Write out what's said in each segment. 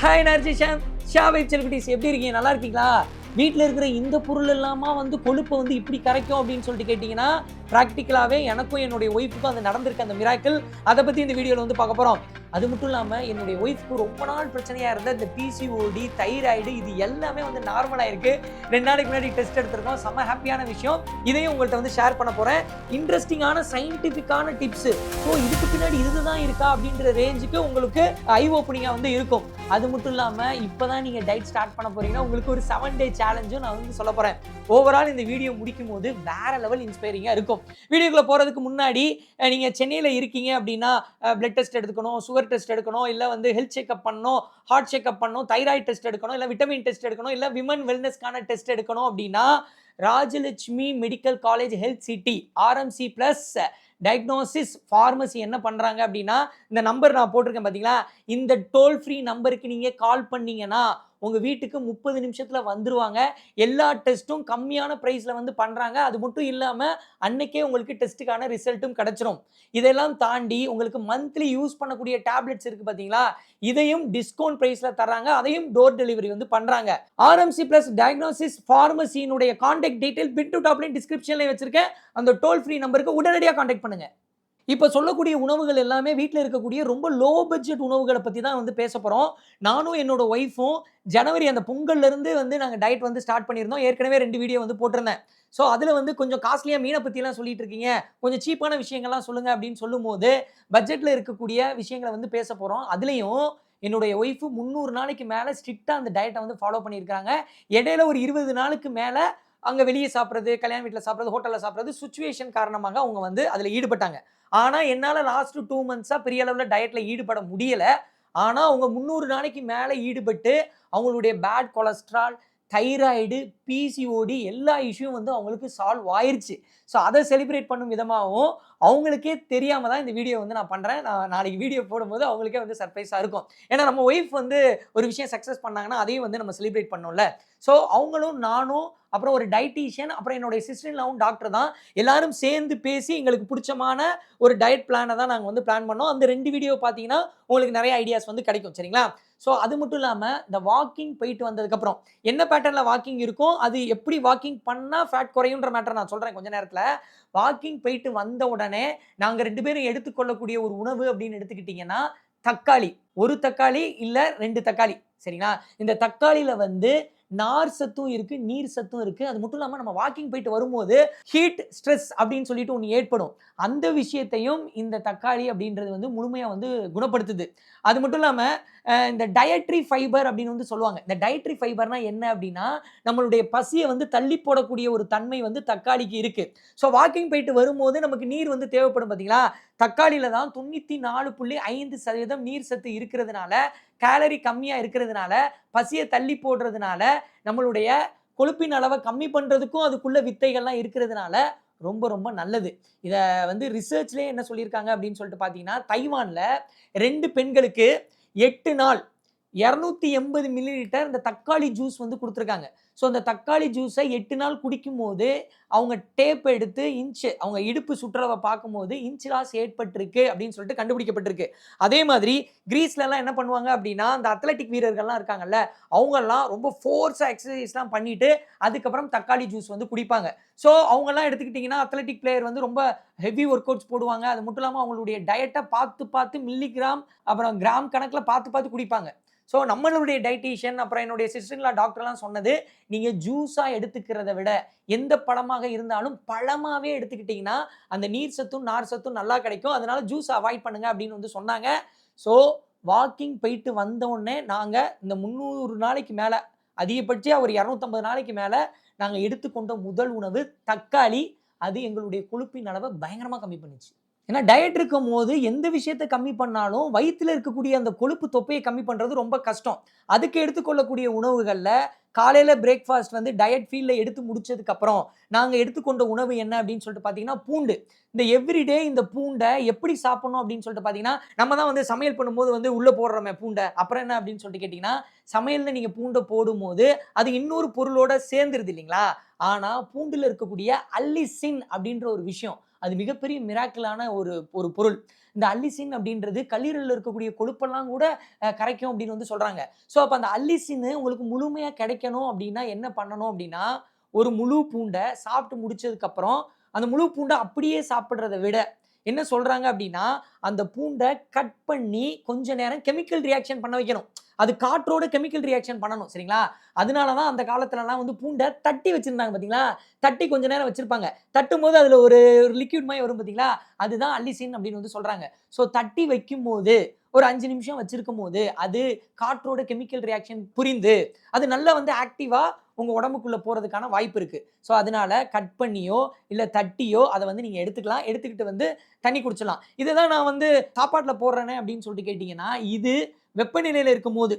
Hi நர்ஜி ஷாம் ஷா வைப் செலிபிரிட்டிஸ் எப்படி இருக்கீங்க? நல்லா இருக்கீங்களா? வீட்டில் இருக்கிற இந்த பொருள் எல்லாமா வந்து கொழுப்பை வந்து இப்படி கரைக்கும் அப்படின்னு சொல்லிட்டு கேட்டிங்கன்னா ப்ராக்டிக்கலாகவே எனக்கும் என்னுடைய ஒய்ஃபுக்கும் அது நடந்திருக்கு அந்த மிராக்கிள் அதை பற்றி இந்த வீடியோவில் வந்து பார்க்க போகிறோம் அது மட்டும் இல்லாமல் என்னுடைய ஒய்ஃப்க்கு ரொம்ப நாள் பிரச்சனையாக இருந்த இந்த பிசிஓடி தைராய்டு இது எல்லாமே வந்து நார்மலாக இருக்குது ரெண்டு நாளைக்கு முன்னாடி டெஸ்ட் எடுத்திருக்கோம் செம்ம ஹாப்பியான விஷயம். இதையும் உங்கள்கிட்ட வந்து ஷேர் பண்ண போகிறேன் இன்ட்ரெஸ்டிங்கான சயின்டிஃபிக்கான டிப்ஸு ஸோ இதுக்கு பின்னாடி இதுதான் இருக்கா அப்படின்ற ரேஞ்சுக்கு உங்களுக்கு ஐ ஓப்பனிங்காக வந்து இருக்கும். அது மட்டும் இல்லாமல் இப்போ தான் நீங்கள் டயட் ஸ்டார்ட் பண்ண போகிறீங்கன்னா உங்களுக்கு ஒரு செவன் டே சேலஞ்சும் நான் வந்து சொல்ல போகிறேன் ஓவரால் இந்த வீடியோ முடிக்கும் போது வேற லெவல் இன்ஸ்பைரிங்காக இருக்கும். வீடியோக்குள்ளே போகிறதுக்கு முன்னாடி நீங்கள் சென்னையில் இருக்கீங்க அப்படின்னா பிளட் டெஸ்ட் எடுத்துக்கணும் சுகர் டெஸ்ட் எடுக்கணும் இல்லை வந்து ஹெல்த் செக்அப் பண்ணணும் ஹார்ட் செக்அப் பண்ணணும் தைராய்டு டெஸ்ட் எடுக்கணும் இல்லை விட்டமின் டெஸ்ட் எடுக்கணும் இல்லை விமன் வெல்னஸ்க்கான டெஸ்ட் எடுக்கணும் அப்படின்னா Rajalakshmi medical college health city RMC plus diagnosis pharmacy என்ன பண்ணுறாங்க அப்படின்னா இந்த நம்பர் நான் போட்டிருக்கேன் பார்த்தீங்களா இந்த டோல் ஃப்ரீ நம்பருக்கு நீங்கள் கால் பண்ணீங்கன்னா உங்கள் வீட்டுக்கு முப்பது நிமிஷத்தில் வந்துருவாங்க. எல்லா டெஸ்ட்டும் கம்மியான ப்ரைஸில் வந்து பண்ணுறாங்க அது மட்டும் இல்லாமல் அன்னைக்கே உங்களுக்கு டெஸ்ட்டுக்கான ரிசல்ட்டும் கிடச்சிரும். இதெல்லாம் தாண்டி உங்களுக்கு மந்த்லி யூஸ் பண்ணக்கூடிய டேப்லெட்ஸ் இருக்குது பார்த்தீங்களா இதையும் டிஸ்கவுண்ட் ப்ரைஸில் தர்றாங்க. அதையும் டோர் டெலிவரி வந்து பண்ணுறாங்க RMC plus diagnosis ஃபார்மசியினுடைய contact detail pin to top line டிஸ்கிரிப்ஷனில் வச்சுருக்கேன். அந்த டோல் ஃப்ரீ நம்பருக்கு உடனடியாக கான்டாக்ட் பண்ணுங்கள் இப்போ சொல்லக்கூடிய உணவுகள் எல்லாமே வீட்டில் இருக்கக்கூடிய ரொம்ப லோ பட்ஜெட் உணவுகளை பற்றி தான் வந்து பேச போகிறோம் நானும் என்னோட ஒய்ஃபும் ஜனவரி அந்த பொங்கல்லேருந்து வந்து நாங்கள் டயட் வந்து ஸ்டார்ட் பண்ணியிருந்தோம். ஏற்கனவே ரெண்டு வீடியோ வந்து போட்டிருந்தேன். ஸோ அதில் வந்து கொஞ்சம் காஸ்ட்லியாக மீனை பற்றிலாம் சொல்லிட்டு இருக்கீங்க. கொஞ்சம் சீப்பான விஷயங்கள்லாம் சொல்லுங்கள் அப்படின்னு சொல்லும்போது பட்ஜெட்டில் இருக்கக்கூடிய விஷயங்களை வந்து பேச போகிறோம் அதுலேயும் என்னுடைய ஒய்ஃபு முந்நூறு நாளைக்கு மேலே ஸ்ட்ரிக்டாக அந்த டயட்டை வந்து ஃபாலோ பண்ணியிருக்காங்க இடையில ஒரு இருபது நாளுக்கு மேலே அங்கே வெளியே சாப்பிட்றது கல்யாண வீட்டில் சாப்பிட்றது ஹோட்டலில் சாப்பிட்றது சுச்சுவேஷன் காரணமாக அவங்க வந்து அதில் ஈடுபட்டாங்க. ஆனால் என்னால் லாஸ்ட் டூ மந்த்ஸாக பெரிய அளவில் டயட்டில் ஈடுபட முடியலை. ஆனால் அவங்க முந்நூறு நாளைக்கு மேலே ஈடுபட்டு அவங்களுடைய பேட் கொலஸ்ட்ரால் தைராய்டு பிசிஓடி எல்லா இஷ்யூவும் வந்து அவங்களுக்கு சால்வ் ஆயிடுச்சு ஸோ அதை செலிப்ரேட் பண்ணும் விதமாகவும் அவங்களுக்கே தெரியாமல் தான் இந்த வீடியோ வந்து நான் பண்ணுறேன் நான் நாளைக்கு வீடியோ போடும்போது அவங்களுக்கே வந்து சர்ப்ரைஸாக இருக்கும். ஏன்னா நம்ம ஒய்ஃப் வந்து ஒரு விஷயம் சக்ஸஸ் பண்ணாங்கன்னா அதையும் வந்து நம்ம செலிப்ரேட் பண்ணோம்ல. ஸோ அவங்களும் நானும் அப்புறம் ஒரு டைட்டீஷியன் அப்புறம் என்னுடைய சிஸ்டர்லாவும் டாக்டர் தான். எல்லாரும் சேர்ந்து பேசி எங்களுக்கு பிடிச்சமான ஒரு டயட் பிளானை தான் நாங்கள் வந்து பிளான் பண்ணோம். அந்த ரெண்டு வீடியோ பார்த்தீங்கன்னா உங்களுக்கு நிறைய ஐடியாஸ் வந்து கிடைக்கும். சரிங்களா? ஸோ அது மட்டும் இல்லாமல் இந்த வாக்கிங் போயிட்டு வந்ததுக்கப்புறம் என்ன பேட்டர்னில் வாக்கிங் இருக்கும்? அது எப்படி வாக்கிங் பண்ணால் ஃபேட் குறையுன்ற மேட்டர் நான் சொல்கிறேன் கொஞ்ச நேரத்தில். வாக்கிங் போயிட்டு வந்த உடனே நாங்கள் ரெண்டு பேரும் எடுத்துக்கொள்ளக்கூடிய ஒரு உணவு அப்படின்னு எடுத்துக்கிட்டிங்கன்னா தக்காளி. ஒரு தக்காளி இல்லை ரெண்டு தக்காளி. சரிங்களா? இந்த தக்காளியில் வந்து நார் சத்தும் இருக்கு நீர் சத்தும் இருக்கு. அது மட்டும் இல்லாமல் நம்ம வாக்கிங் போயிட்டு வரும்போது ஹீட் ஸ்ட்ரெஸ் அப்படின்னு சொல்லிட்டு ஒன்று ஏற்படும். அந்த விஷயத்தையும் இந்த தக்காளி அப்படின்றது வந்து முழுமையாக வந்து குணப்படுத்துது. அது மட்டும் இல்லாமல் இந்த டயட்ரி ஃபைபர் அப்படின்னு வந்து சொல்லுவாங்க. இந்த டயட்ரி ஃபைபர்னா என்ன அப்படின்னா நம்மளுடைய பசியை வந்து தள்ளி போடக்கூடிய ஒரு தன்மை வந்து தக்காளிக்கு இருக்குது ஸோ வாக்கிங் போயிட்டு வரும்போது நமக்கு நீர் வந்து தேவைப்படும் பார்த்தீங்களா தக்காளியில தான் தொண்ணூற்றி நாலு புள்ளி ஐந்து சதவீதம் நீர் சத்து இருக்கிறதுனால கேலரி கம்மியாக இருக்கிறதுனால பசியை தள்ளி போடுறதுனால நம்மளுடைய கொழுப்பின் அளவை கம்மி பண்ணுறதுக்கும் அதுக்குள்ள வித்தைகள்லாம் இருக்கிறதுனால ரொம்ப ரொம்ப நல்லது. இதை வந்து ரிசர்ச்லேயே என்ன சொல்லியிருக்காங்க அப்படின்னு சொல்லிட்டு பார்த்தீங்கன்னா தைவானில் ரெண்டு பெண்களுக்கு எட்டு நாள். இரநூத்தி எண்பது மில்லி லிட்டர் இந்த தக்காளி ஜூஸ் வந்து கொடுத்துருக்காங்க. ஸோ அந்த தக்காளி ஜூஸை எட்டு நாள் குடிக்கும் போது அவங்க டேப் எடுத்து இன்ச்சு அவங்க இடுப்பு சுற்றுறவை பார்க்கும்போது இன்ச் லாஸ் ஏற்பட்டிருக்கு அப்படின்னு சொல்லிட்டு கண்டுபிடிக்கப்பட்டிருக்கு. அதே மாதிரி கிரீஸ்லலாம் என்ன பண்ணுவாங்க அப்படின்னா அந்த அத்லட்டிக் வீரர்கள்லாம் இருக்காங்கல்ல அவங்கெல்லாம் ரொம்ப ஃபோர்ஸாக எக்ஸசைஸ்லாம் பண்ணிட்டு அதுக்கப்புறம் தக்காளி ஜூஸ் வந்து குடிப்பாங்க. ஸோ அவங்கெல்லாம் எடுத்துக்கிட்டிங்கன்னா அத்லட்டிக் பிளேயர் வந்து ரொம்ப ஹெவி ஒர்க் அவுட்ஸ் போடுவாங்க. அது மட்டும் இல்லாமல் அவங்களுடைய டயட்டை பார்த்து பார்த்து மில்லிகிராம் அப்புறம் கிராம் கணக்கில் பார்த்து பார்த்து குடிப்பாங்க. ஸோ நம்மளுடைய டைட்டீஷியன் அப்புறம் என்னுடைய சிஸ்டர்லாம் டாக்டர்லாம் சொன்னது நீங்கள் ஜூஸாக எடுத்துக்கிறத விட எந்த பழமாக இருந்தாலும் பழமாகவே எடுத்துக்கிட்டிங்கன்னா அந்த நீர் சத்தும் நார் சத்தும் நல்லா கிடைக்கும். அதனால ஜூஸ் அவாய்ட் பண்ணுங்க அப்படின்னு வந்து சொன்னாங்க. ஸோ வாக்கிங் போயிட்டு வந்தோடனே நாங்கள் இந்த முந்நூறு நாளைக்கு மேலே அதிகபட்சம் ஒரு இரநூத்தம்பது நாளைக்கு மேலே நாங்கள் எடுத்துக்கொண்ட முதல் உணவு தக்காளி. அது எங்களுடைய கொழுப்பின் அளவை பயங்கரமாக கம்மி பண்ணுச்சு. ஏன்னா டயட் இருக்கும் போது எந்த விஷயத்தை கம்மி பண்ணாலும் வயிற்றில் இருக்கக்கூடிய அந்த கொழுப்பு தொப்பையை கம்மி பண்ணுறது ரொம்ப கஷ்டம். அதுக்கு எடுத்துக்கொள்ளக்கூடிய உணவுகளில் காலையில் பிரேக்ஃபாஸ்ட் வந்து டயட் ஃபீல்டில் எடுத்து முடிச்சதுக்கப்புறம் நாங்கள் எடுத்துக்கொண்ட உணவு என்ன அப்படின்னு சொல்லிட்டு பார்த்தீங்கன்னா பூண்டு. இந்த எவ்ரிடே இந்த பூண்டை எப்படி சாப்பிடணும் அப்படின்னு சொல்லிட்டு பார்த்தீங்கன்னா நம்ம தான் வந்து சமையல் பண்ணும்போது வந்து உள்ளே போடுறோமே பூண்டை. அப்புறம் என்ன அப்படின்னு சொல்லிட்டு கேட்டிங்கன்னா சமையலில் நீங்கள் பூண்டை போடும்போது அது இன்னொரு பொருளோட சேர்ந்துருது இல்லைங்களா? ஆனால் பூண்டில் இருக்கக்கூடிய அல்லிசின் அப்படின்ற ஒரு விஷயம் அது மிகப்பெரிய மிராக்கிளான ஒரு ஒரு பொருள். இந்த அல்லிசின் அப்படின்றது கல்லீரலில் இருக்கக்கூடிய கொழுப்பெல்லாம் கூட கரைக்கும் அப்படின்னு வந்து சொல்கிறாங்க ஸோ அப்போ அந்த அல்லிசின் உங்களுக்கு முழுமையாக கிடைக்கணும் அப்படின்னா என்ன பண்ணணும் அப்படின்னா ஒரு முழு பூண்டை சாப்பிட்டு முடிச்சதுக்கப்புறம் அந்த முழு பூண்டை அப்படியே சாப்பிட்றத விட என்ன சொல்கிறாங்க அப்படின்னா அந்த பூண்டை கட் பண்ணி கொஞ்ச நேரம் கெமிக்கல் ரியாக்ஷன் பண்ண வைக்கணும். அது காற்றோட கெமிக்கல் ரியாக்ஷன் பண்ணணும் சரிங்களா? அதனால தான் அந்த காலத்துலலாம் வந்து பூண்டை தட்டி வச்சிருந்தாங்க பார்த்தீங்களா தட்டி கொஞ்ச நேரம் வச்சிருப்பாங்க. தட்டும் போது அதில் ஒரு லிக்யூட் மாதிரி வரும் பார்த்தீங்களா அதுதான் அல்லிசின் அப்படின்னு வந்து சொல்கிறாங்க ஸோ தட்டி வைக்கும் போது ஒரு அஞ்சு நிமிஷம் வச்சிருக்கும் போது அது காற்றோட கெமிக்கல் ரியாக்ஷன் புரிந்து அது நல்லா வந்து ஆக்டிவாக உங்கள் உடம்புக்குள்ளே போகிறதுக்கான வாய்ப்பு இருக்குது ஸோ அதனால கட் பண்ணியோ இல்லை தட்டியோ அதை வந்து நீங்கள் எடுத்துக்கலாம். எடுத்துக்கிட்டு வந்து தண்ணி குடிச்சலாம் இதுதான் நான் வந்து சாப்பாட்டில் போடுறேனே அப்படின்னு சொல்லிட்டு கேட்டிங்கன்னா இது வெப்பநிலையில் இருக்கும்போது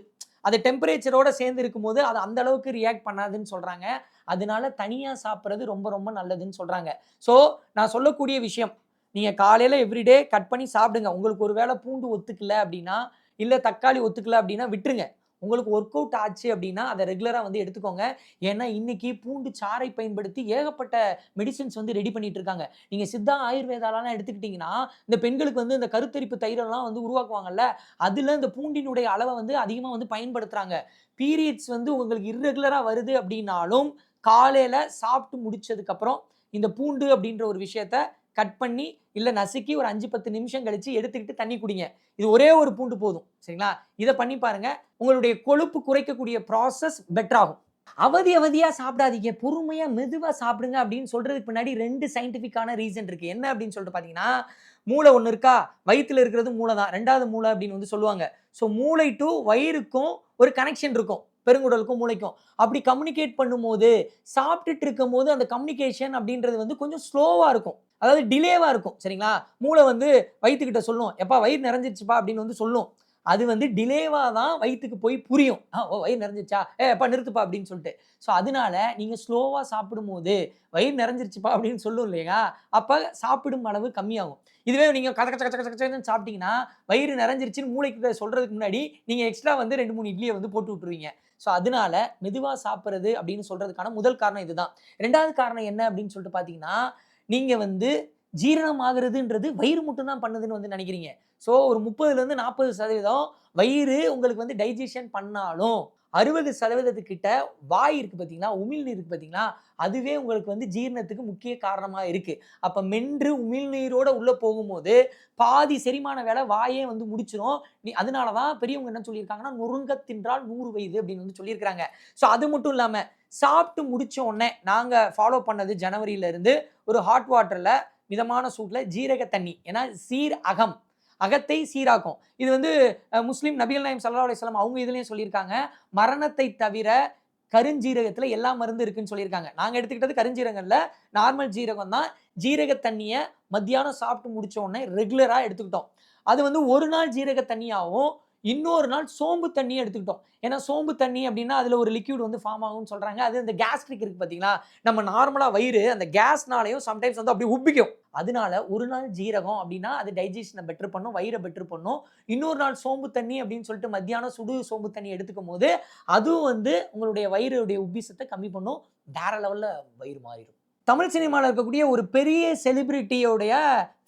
அது டெம்பரேச்சரோட சேர்ந்து இருக்கும்போது அது அந்த அளவுக்கு ரியாக்ட் பண்ணாதுன்னு சொல்கிறாங்க அதனால தனியாக சாப்பிட்றது ரொம்ப ரொம்ப நல்லதுன்னு சொல்கிறாங்க ஸோ நான் சொல்லக்கூடிய விஷயம் நீங்கள் காலையில் எவ்ரிடே கட் பண்ணி சாப்பிடுங்க. உங்களுக்கு ஒரு வேளை பூண்டு ஒத்துக்கல அப்படின்னா இல்லை தக்காளி ஒத்துக்கல அப்படின்னா விட்டுருங்க. உங்களுக்கு ஒர்க் அவுட் ஆச்சு அப்படின்னா அதை ரெகுலராக வந்து எடுத்துக்கோங்க. ஏன்னா இன்னைக்கு பூண்டு சாறை பயன்படுத்தி ஏகப்பட்ட மெடிசின்ஸ் வந்து ரெடி பண்ணிட்டு இருக்காங்க. நீங்கள் சித்தா ஆயுர்வேதாலாம் எடுத்துக்கிட்டிங்கன்னா இந்த பெண்களுக்கு வந்து இந்த கருத்தரிப்பு தைரெல்லாம் வந்து உருவாக்குவாங்கல்ல அதில் இந்த பூண்டினுடைய அளவை வந்து அதிகமாக வந்து பயன்படுத்துகிறாங்க பீரியட்ஸ் வந்து உங்களுக்கு இர்ரெகுலராக வருது அப்படின்னாலும் காலையில் சாப்பிட்டு முடிச்சதுக்கப்புறம் இந்த பூண்டு அப்படின்ற ஒரு விஷயத்த கட் பண்ணி இல்லை நசுக்கி ஒரு அஞ்சு பத்து நிமிஷம் கழிச்சு எடுத்துக்கிட்டு தண்ணி குடிங்க. இது ஒரே ஒரு பூண்டு போதும். சரிங்களா? இதை பண்ணி பாருங்க. உங்களுடைய கொழுப்பு குறைக்கக்கூடிய ப்ராசஸ் பெட்டராகும் அவதி அவதியாக சாப்பிடாதீங்க. பொறுமையாக மெதுவாக சாப்பிடுங்க அப்படின்னு சொல்றதுக்கு பின்னாடி ரெண்டு சயின்டிஃபிக்கான ரீசன் இருக்கு. என்ன அப்படின்னு சொல்லிட்டு பார்த்தீங்கன்னா மூளை ஒன்று இருக்கா? வயிற்றுல இருக்கிறது மூளை தான் ரெண்டாவது மூளை அப்படின்னு வந்து சொல்லுவாங்க. ஸோ மூளை டு வயிறுக்கும் ஒரு கனெக்ஷன் இருக்கும். பெருங்குடலுக்கும் மூளைக்கும். அப்படி கம்யூனிகேட் பண்ணும்போது சாப்பிட்டுட்டு இருக்கும் போது அந்த கம்யூனிகேஷன் அப்படின்றது வந்து கொஞ்சம் ஸ்லோவாக இருக்கும். அதாவது டிலேவாக இருக்கும் சரிங்களா? மூளை வந்து வயிற்றுக்கிட்ட சொல்லும் எப்பா வயிறு நிறைஞ்சிருச்சுப்பா அப்படின்னு வந்து சொல்லும். அது வந்து டிலேவாக தான் வயிற்றுக்கு போய் புரியும். ஆ ஓ வயிறு நிறைஞ்சிருச்சா? ஏ எப்பா நிறுத்துப்பா அப்படின்னு சொல்லிட்டு. ஸோ அதனால நீங்கள் ஸ்லோவாக சாப்பிடும்போது வயிறு நிறைஞ்சிருச்சுப்பா அப்படின்னு சொல்லும் இல்லையா? அப்போ சாப்பிடும் அளவு கம்மியாகும். இதுவே நீங்கள் கச்ச கச்ச கச்ச கச்சன்னு சாப்பிட்டீங்கன்னா வயிறு நிறைஞ்சிருச்சுன்னு மூளைக்கு சொல்கிறதுக்கு முன்னாடி நீங்கள் எக்ஸ்ட்ரா வந்து ரெண்டு மூணு இட்லியை வந்து போட்டு விட்ருவீங்க ஸோ அதனால மெதுவாக சாப்பிட்றது அப்படின்னு சொல்கிறதுக்கான முதல் காரணம் இதுதான். ரெண்டாவது காரணம் என்ன அப்படின்னு சொல்லிட்டு பார்த்தீங்கன்னா நீங்கள் வந்து ஜீரணம் ஆகுறதுன்றது வயிறு மட்டும்தான் பண்ணுதுன்னு வந்து நினைக்கிறீங்க. ஸோ ஒரு முப்பதுலேருந்து நாற்பது சதவீதம் வயிறு உங்களுக்கு வந்து டைஜஷன் பண்ணாலும் அறுபது சதவீதத்துக்கிட்ட வாய் இருக்குது பார்த்தீங்களா உமிழ்நீர் இருக்குது பார்த்தீங்களா அதுவே உங்களுக்கு வந்து ஜீரணத்துக்கு முக்கிய காரணமாக இருக்குது அப்போ மென்று உமிழ்நீரோடு உள்ளே போகும்போது பாதி செரிமான வேலை வாயே வந்து முடிச்சிடும் நீ அதனால தான் பெரியவங்க என்ன சொல்லியிருக்காங்கன்னா நொறுங்க தின்றால் நூறு வயது அப்படின்னு வந்து சொல்லியிருக்கிறாங்க. ஸோ அது மட்டும் இல்லாமல் சாப்பிட்டு முடித்த உடனே நாங்கள் ஃபாலோ பண்ணது ஜனவரியிலேருந்து ஒரு ஹாட் வாட்டரில் மிதமான சூட்டில் ஜீரக தண்ணி. ஏன்னா சீர் அகம். அகத்தை சீராக்கும். இது வந்து முஸ்லீம் நபிகள் நாயம் சல்லா அலிஸ்லாம் அவங்க இதுலேயும் சொல்லியிருக்காங்க. மரணத்தை தவிர கருஞ்சீரகத்தில் எல்லா மருந்து இருக்குன்னு சொல்லியிருக்காங்க. நாங்கள் எடுத்துக்கிட்டது கருஞ்சீரகம்ல நார்மல் ஜீரகம் தான். ஜீரக தண்ணியை மத்தியானம் சாப்பிட்டு முடிச்ச உடனே ரெகுலராக எடுத்துக்கிட்டோம். அது வந்து ஒரு நாள் ஜீரக தண்ணியாகவும் இன்னொரு நாள் சோம்பு தண்ணி எடுத்துக்கிட்டோம். ஏன்னா சோம்பு தண்ணி அப்படின்னா அதில் ஒரு லிக்யூட் வந்து ஃபார்ம் ஆகும்னு சொல்கிறாங்க அது இந்த கேஸ்ட்ரிக் இருக்குது பார்த்தீங்களா நம்ம நார்மலாக வயிறு அந்த கேஸ்னாலையும் சம்டைம்ஸ் வந்து அப்படி உப்பிக்கும். அதனால ஒரு நாள் ஜீரகம் அப்படின்னா அது டைஜஷனை பெட்டர் பண்ணும் வயிறை பெட்டர் பண்ணும். இன்னொரு நாள் சோம்பு தண்ணி அப்படின்னு சொல்லிட்டு மத்தியானம் சுடு சோம்பு தண்ணி எடுத்துக்கும் போது அதுவும் வந்து உங்களுடைய வயிறுடைய உப்பிசத்தை கம்மி பண்ணும். வேற லெவலில் வயிறு மாறிடும். தமிழ் சினிமாவில் இருக்கக்கூடிய ஒரு பெரிய செலிபிரிட்டியோடைய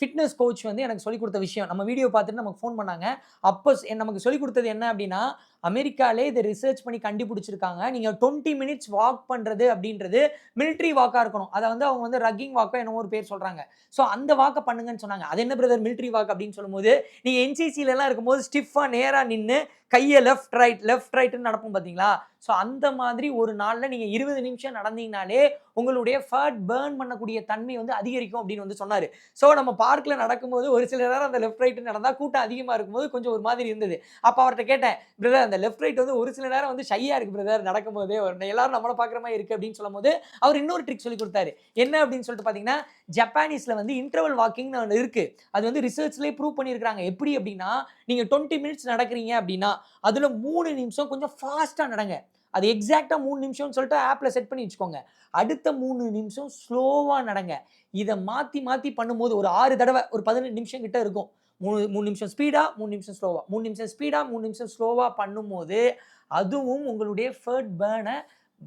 ஃபிட்னஸ் கோச் வந்து எனக்கு சொல்லிக் கொடுத்த விஷயம். நம்ம வீடியோ பார்த்துட்டு நமக்கு ஃபோன் பண்ணாங்க. அப்போ நமக்கு சொல்லிக் கொடுத்தது என்ன அப்படின்னா அமெரிக்காலே இதை ரிசர்ச் பண்ணி கண்டுபிடிச்சிருக்காங்க. நீங்கள் டுவெண்ட்டி மினிட்ஸ் வாக் பண்ணுறது அப்படின்றது மிலிட்ரி வாக்காக இருக்கணும். அதை வந்து அவங்க வந்து ரக்கிங் வாக்கோ என்னமோ ஒரு பேர் சொல்கிறாங்க ஸோ அந்த வாக்கை பண்ணுங்கன்னு சொன்னாங்க. அது என்ன பிரதர் மிலிட்ரி வாக் அப்படின்னு சொல்லும்போது நீங்கள் என்சிசிலலாம் இருக்கும்போது ஸ்டிஃபாக நேராக நின்று கையை லெஃப்ட் ரைட் லெஃப்ட் ரைட்னு நடப்போம் பார்த்தீங்களா ஸோ அந்த மாதிரி ஒரு நாளில் நீங்கள் இருபது நிமிஷம் நடந்தீங்கனாலே உங்களுடைய ஃபேட் பேர்ன் பண்ணக்கூடிய தன்மை வந்து அதிகரிக்கும் அப்படின்னு வந்து சொன்னார். ஸோ நம்ம பார்க்கில் நடக்கும்போது ஒரு சில நேரம் அந்த லெஃப்ட் ரைட்டு நடந்தால் கூட்டம் அதிகமாக இருக்கும்போது கொஞ்சம் ஒரு மாதிரி இருந்தது. அப்போ அவர்கிட்ட கேட்டேன் பிரதர் அந்த லெஃப்ட் ரைட் வந்து ஒரு சில நேரம் வந்து ஷையாக இருக்குது பிரதர் நடக்கும்போது. ஒரு எல்லாரும் நம்மளை பார்க்குற மாதிரி இருக்குது அப்படின்னு சொல்லும்போது அவர் இன்னொரு ட்ரிக் சொல்லி கொடுத்தாரு. என்ன அப்படின்னு சொல்லிட்டு பார்த்தீங்கன்னா ஜப்பானீஸில் வந்து இன்டர்வல் வாக்கிங்னு ஒன்று இருக்குது அது வந்து ரிசர்ச்லேயே ப்ரூவ் பண்ணியிருக்காங்க எப்படி அப்படின்னா நீங்கள் டுவெண்ட்டி மினிட்ஸ் நடக்கிறீங்க அப்படின்னா அதில் மூணு நிமிஷம் கொஞ்சம் ஃபாஸ்ட்டாக நடங்க. அது எக்ஸாக்டாக மூணு நிமிஷம்னு சொல்லிட்டு ஆப்பில் செட் பண்ணி வச்சுக்கோங்க. அடுத்த மூணு நிமிஷம் ஸ்லோவாக நடங்க. இதை மாற்றி மாற்றி பண்ணும்போது ஒரு ஆறு தடவை ஒரு பதினெட்டு நிமிஷம் கிட்ட இருக்கும். மூணு மூணு நிமிஷம் ஸ்பீடாக மூணு நிமிஷம் ஸ்லோவாக மூணு நிமிஷம் ஸ்பீடாக மூணு நிமிஷம் ஸ்லோவாக பண்ணும்போது அதுவும் உங்களுடைய ஃபர்ட் பேர்னை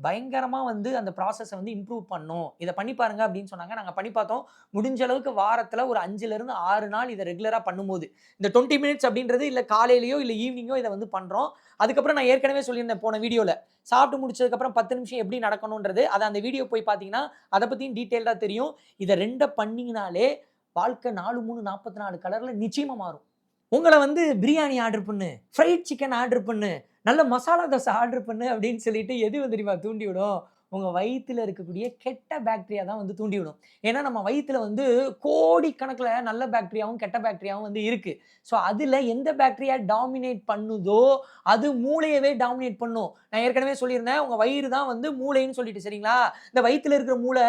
பயங்கரமாக வந்து அந்த ப்ராசஸை வந்து இம்ப்ரூவ் பண்ணும். இதை பண்ணி பாருங்க அப்படின்னு சொன்னாங்க. நாங்கள் பண்ணி பார்த்தோம். முடிஞ்ச அளவுக்கு வாரத்தில் ஒரு அஞ்சுலேருந்து ஆறு நாள் இதை ரெகுலராக பண்ணும்போது. இந்த டுவெண்ட்டி மினிட்ஸ் அப்படின்றது இல்லை காலையிலையோ இல்லை ஈவினிங்கோ இதை வந்து பண்ணுறோம் அதுக்கப்புறம் நான் ஏற்கனவே சொல்லியிருந்தேன் போன வீடியோவில் சாப்பிட்டு முடிச்சதுக்கப்புறம் பத்து நிமிஷம் எப்படி நடக்கணுன்றது அதை அந்த வீடியோ போய் பார்த்தீங்கன்னா அதை பற்றியும் டீட்டெயில்டாக தெரியும். இதை ரெண்டை பண்ணிங்கனாலே வாழ்க்கை நாலு மூணு நாற்பத்தி நாலு கலரில் நிச்சயமாக மாறும். உங்களை வந்து பிரியாணி ஆர்டர் பண்ணு ஃப்ரைட் சிக்கன் ஆர்டர் பண்ணு நல்ல மசாலா தோசை ஆர்டர் பண்ணு அப்படின்னு சொல்லிட்டு எது வந்து தெரியுமா தூண்டி விடும் உங்கள் வயிற்றில் இருக்கக்கூடிய கெட்ட பாக்டீரியா தான் வந்து தூண்டி விடும் ஏன்னா நம்ம வயிற்றில் வந்து கோடி கணக்கில் நல்ல பாக்டீரியாவும் கெட்ட பாக்டீரியாவும் வந்து இருக்குது ஸோ அதில் எந்த பாக்டீரியா டாமினேட் பண்ணுதோ அது மூளையவே டாமினேட் பண்ணும். நான் ஏற்கனவே சொல்லியிருந்தேன் உங்கள் வயிறு தான் வந்து மூளைன்னு சொல்லிட்டு சரிங்களா? இந்த வயிற்றில் இருக்கிற மூளை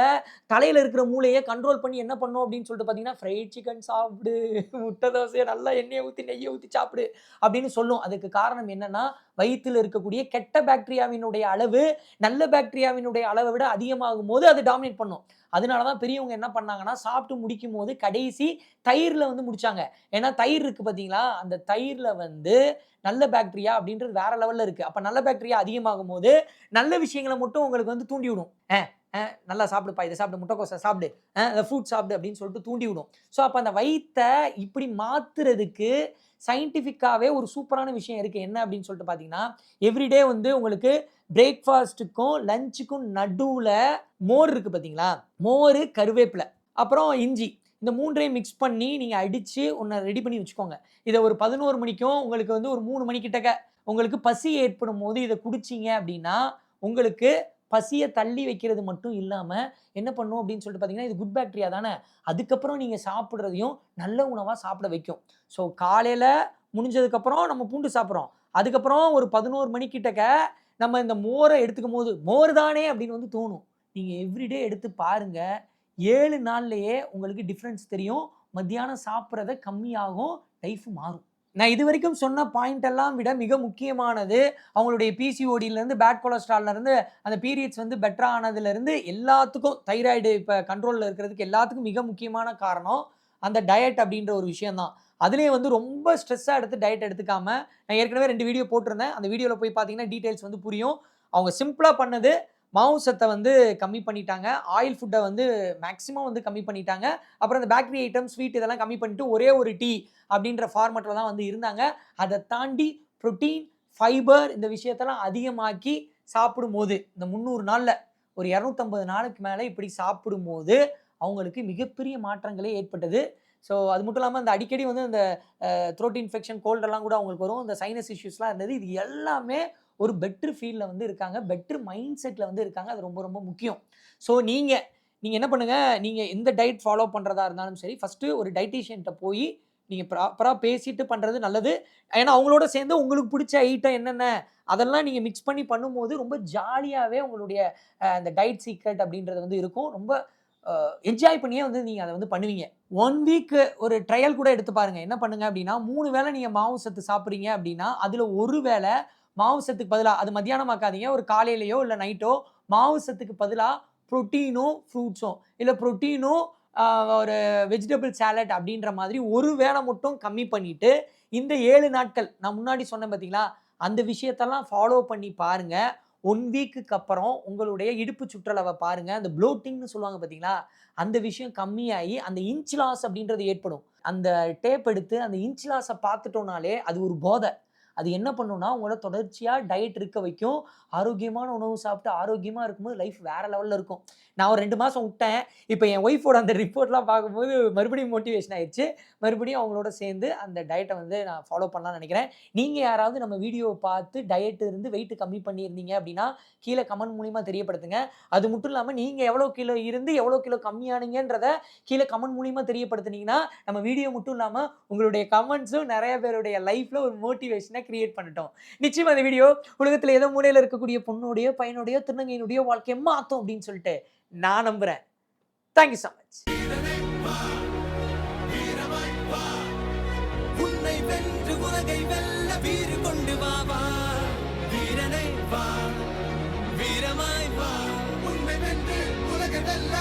தலையில் இருக்கிற மூளையை கண்ட்ரோல் பண்ணி என்ன பண்ணும் அப்படின்னு சொல்லிட்டு பார்த்தீங்கன்னா ஃப்ரைட் சிக்கன் சாப்பிடு முட்டை தோசையை நல்லா எண்ணெயை ஊற்றி நெய்யை ஊற்றி சாப்பிடு அப்படின்னு சொல்லும். அதுக்கு காரணம் என்னன்னா வயிற்றில் இருக்கக்கூடிய கெட்ட பாக்டீரியாவினுடைய அளவு நல்ல பாக்டீரியாவினுடைய அளவை விட அதிகமாகும் போது அது டாமினேட் பண்ணும். அதனால தான் பெரியவங்க என்ன பண்ணாங்கன்னா சாப்பிட்டு முடிக்கும் போது கடைசி தயிரில் வந்து முடிச்சாங்க. ஏன்னா தயிர் இருக்குது பார்த்தீங்களா அந்த தயிரில் வந்து நல்ல பாக்டீரியா அப்படின்றது வேற லெவலில் இருக்கு. அப்போ நல்ல பாக்டீரியா அதிகமாகும் போது நல்ல விஷயங்களை மட்டும் உங்களுக்கு வந்து தூண்டி விடும் நல்லா சாப்பிடுப்பா இதை சாப்பிடு முட்டைக்கோசை சாப்பிடு ஃப்ரூட் சாப்பிடு அப்படின்னு சொல்லிட்டு தூண்டி விடும் ஸோ அப்போ அந்த வயித்தை இப்படி மாத்துறதுக்கு சயின்டிஃபிக்காகவே ஒரு சூப்பரான விஷயம் இருக்குது என்ன அப்படின்னு சொல்லிட்டு பார்த்தீங்கன்னா எவ்ரிடே வந்து உங்களுக்கு பிரேக்ஃபாஸ்ட்டுக்கும் லஞ்சுக்கும் நடுவில் மோர் இருக்குது பார்த்தீங்களா மோர் கருவேப்பிலை அப்புறம் இஞ்சி. இந்த மூன்றையும் மிக்ஸ் பண்ணி நீங்கள் அடித்து ஒன்று ரெடி பண்ணி வச்சுக்கோங்க. இதை ஒரு பதினோரு மணிக்கும் உங்களுக்கு வந்து ஒரு மூணு மணிக்கிட்டக்க உங்களுக்கு பசி ஏற்படும் போது இதை குடிச்சிங்க அப்படின்னா உங்களுக்கு பசியை தள்ளி வைக்கிறது மட்டும் இல்லாமல் என்ன பண்ணும் அப்படின்னு சொல்லிட்டு பார்த்தீங்கன்னா இது குட் பாக்டீரியா தானே? அதுக்கப்புறம் நீங்கள் சாப்பிட்றதையும் நல்ல உணவாக சாப்பிட வைக்கும். ஸோ காலையில் முடிஞ்சதுக்கப்புறம் நம்ம பூண்டு சாப்பிட்றோம். அதுக்கப்புறம் ஒரு பதினோரு மணிக்கிட்டக்க நம்ம இந்த மோரை எடுத்துக்கும் போது மோர் தானே அப்படின்னு வந்து தோணும். நீங்கள் எவ்ரிடே எடுத்து பாருங்கள் ஏழு நாள்லையே உங்களுக்கு டிஃப்ரென்ஸ் தெரியும். மத்தியானம் சாப்பிட்றத கம்மியாகும் லைஃப் மாறும். நான் இது வரைக்கும் சொன்ன பாயிண்ட் எல்லாம் விட மிக முக்கியமானது அவங்களுடைய பிசிஓடியிலேருந்து பேட் கொலஸ்ட்ரால்லேருந்து அந்த பீரியட்ஸ் வந்து பெட்டர் ஆனதுலேருந்து எல்லாத்துக்கும் தைராய்டு இப்போ கண்ட்ரோலில் இருக்கிறதுக்கு எல்லாத்துக்கும் மிக முக்கியமான காரணம் அந்த டயட் அப்படின்ற ஒரு விஷயந்தான் அதுலேயே வந்து ரொம்ப ஸ்ட்ரெஸ்ஸாக எடுத்து டயட் எடுத்துக்காமல் நான் ஏற்கனவே ரெண்டு வீடியோ போட்டிருந்தேன். அந்த வீடியோவில் போய் பார்த்தீங்கன்னா டீட்டெயில்ஸ் வந்து புரியும். அவங்க சிம்பிளாக பண்ணது மாவுசத்தை வந்து கம்மி பண்ணிட்டாங்க. ஆயில் ஃபுட்டை வந்து மேக்ஸிமம் வந்து கம்மி பண்ணிட்டாங்க. அப்புறம் இந்த பேக்கரி ஐட்டம் ஸ்வீட் இதெல்லாம் கம்மி பண்ணிட்டு ஒரே ஒரு டீ அப்படின்ற ஃபார்மேட்டில் தான் வந்து இருந்தாங்க. அதை தாண்டி ப்ரோட்டீன் ஃபைபர் இந்த விஷயத்தெல்லாம் அதிகமாக்கி சாப்பிடும்போது இந்த முந்நூறு நாளில் ஒரு இரநூத்தம்பது நாளுக்கு மேலே இப்படி சாப்பிடும்போது அவங்களுக்கு மிகப்பெரிய மாற்றங்களே ஏற்பட்டது. ஸோ அது மட்டும் இல்லாமல் அந்த அடிக்கடி வந்து அந்த த்ரோட் இன்ஃபெக்ஷன் கோல்டெல்லாம் கூட அவங்களுக்கு வரும். இந்த சைனஸ் இஷ்யூஸ்லாம் இருந்தது. இது எல்லாமே ஒரு பெட்ரு ஃபீல்டில் வந்து இருக்காங்க. பெட்ரு மைண்ட் செட்டில் வந்து இருக்காங்க. அது ரொம்ப ரொம்ப முக்கியம். ஸோ நீங்கள் நீங்கள் என்ன பண்ணுங்கள் நீங்கள் எந்த டயட் ஃபாலோ பண்ணுறதா இருந்தாலும் சரி ஃபஸ்ட்டு ஒரு டைட்டிஷியன்ட்ட போய் நீங்கள் ப்ராப்பராக பேசிட்டு பண்ணுறது நல்லது. ஏன்னா அவங்களோட சேர்ந்து உங்களுக்கு பிடிச்ச ஐட்டம் என்னென்ன அதெல்லாம் நீங்கள் மிக்ஸ் பண்ணி பண்ணும்போது ரொம்ப ஜாலியாகவே உங்களுடைய அந்த டயட் சீக்ரெட் அப்படின்றது வந்து இருக்கும். ரொம்ப என்ஜாய் பண்ணியே வந்து நீங்கள் அதை வந்து பண்ணுவீங்க. ஒன் வீக் ஒரு ட்ரையல் கூட எடுத்து பாருங்கள் என்ன பண்ணுங்கள் அப்படின்னா மூணு வேளை நீங்கள் மாவு சத்து சாப்பிட்றீங்க அப்படின்னா அதில் ஒரு வேளை மாவு சத்துக்கு பதிலாக அது மத்தியானம் ஆக்காதீங்க ஒரு காலையிலையோ இல்லை நைட்டோ மாவு சத்துக்கு பதிலாக ப்ரோட்டீனோ ஃப்ரூட்ஸோ. இல்லை ப்ரோட்டீனோ ஒரு வெஜிடபிள் சாலட் அப்படின்ற மாதிரி ஒரு வேளை மட்டும் கம்மி பண்ணிவிட்டு இந்த ஏழு நாட்கள் நான் முன்னாடி சொன்னேன் பார்த்தீங்களா அந்த விஷயத்தெல்லாம் ஃபாலோ பண்ணி பாருங்கள் ஒன் வீக்குக்கு அப்புறம் உங்களுடைய இடுப்பு சுற்றளவை பாருங்கள் அந்த ப்ளோட்டிங்னு சொல்லுவாங்க பார்த்தீங்களா அந்த விஷயம் கம்மியாகி அந்த இன்ச் லாஸ் அப்படின்றது ஏற்படும். அந்த டேப் எடுத்து அந்த இன்ச் லாஸை பார்த்துட்டோம்னாலே அது ஒரு போதை. அது என்ன பண்ணுன்னா உங்களோட தொடர்ச்சியாக டயட் இருக்க வைக்கும். ஆரோக்கியமான உணவு சாப்பிட்டு ஆரோக்கியமாக இருக்கும்போது லைஃப் வேறு லெவலில் இருக்கும். நான் ஒரு ரெண்டு மாதம் விட்டேன். இப்போ என் ஒய்ஃபோட அந்த ரிப்போர்ட்லாம் பார்க்கும்போது மறுபடியும் மோட்டிவேஷன் ஆயிடுச்சு மறுபடியும் அவங்களோட சேர்ந்து அந்த டயட்டை வந்து நான் ஃபாலோ பண்ணலாம்னு நினைக்கிறேன். நீங்கள் யாராவது நம்ம வீடியோவை பார்த்து டயட் இருந்து வெயிட் கம்மி பண்ணியிருந்தீங்க அப்படின்னா கீழே கமெண்ட் மூலிமா தெரியப்படுத்துங்க. அது மட்டும் இல்லாமல் நீங்கள் எவ்வளோ கிலோ இருந்து எவ்வளோ கிலோ கம்மியானீங்கன்றத கீழே கமெண்ட் மூலிமா தெரியப்படுத்துனீங்கன்னா நம்ம வீடியோ மட்டும் இல்லாமல் உங்களுடைய கமெண்ட்ஸும் நிறைய பேருடைய லைஃப்பில் ஒரு மோட்டிவேஷனை கிரியேட் பண்ணிட்டோம். நிச்சயமா அந்த வீடியோ உலகத்தில் ஏதோ மூலையில் இருக்கக்கூடிய பொண்ணுடைய பையனுடைய திருநங்கையினுடைய வாழ்க்கையை மாற்றும் அப்படின்னு சொல்லிட்டு நான் நம்புறேன். தேங்க்யூ ஸோ மச் உன்னை வென்று உலகை வெல்ல வீறு கொண்டு வா வா வீரனை வா வீரமாய் வா உன்னை வென்று உலகை வெல்ல